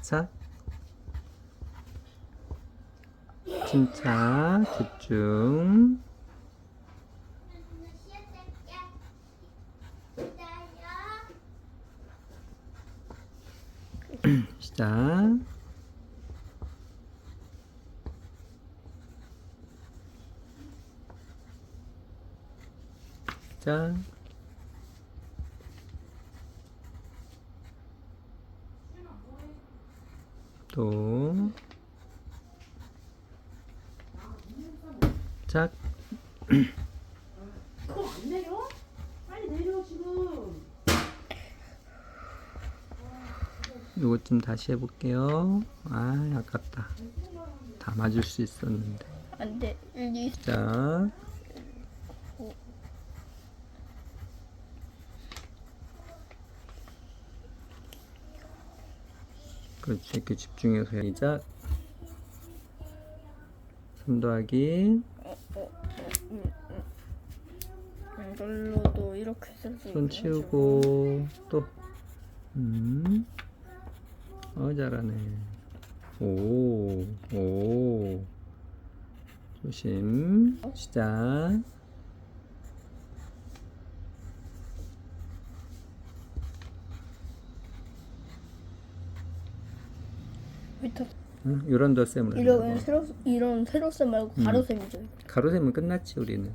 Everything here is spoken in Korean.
자. 침착, 집중. 시작. 시 또. 짝. 그거 안 내려? 빨리 내려 지금. 요것 좀 다시 해볼게요. 아, 아깝다. 다 맞을 수 있었는데. 안돼 여기 시작. 그렇지, 이렇게 집중해서 해. 시작. 3 더하기 이걸로도 이렇게 쓸수 손 치우고 또 음. 어 잘하네 오, 오. 조심 시작 밑에 응? 이런 덧셈을 이런 한다고. 세로 이런 세로쌤 말고 음. 가로쌤이죠. 가로셈은 끝났지 우리는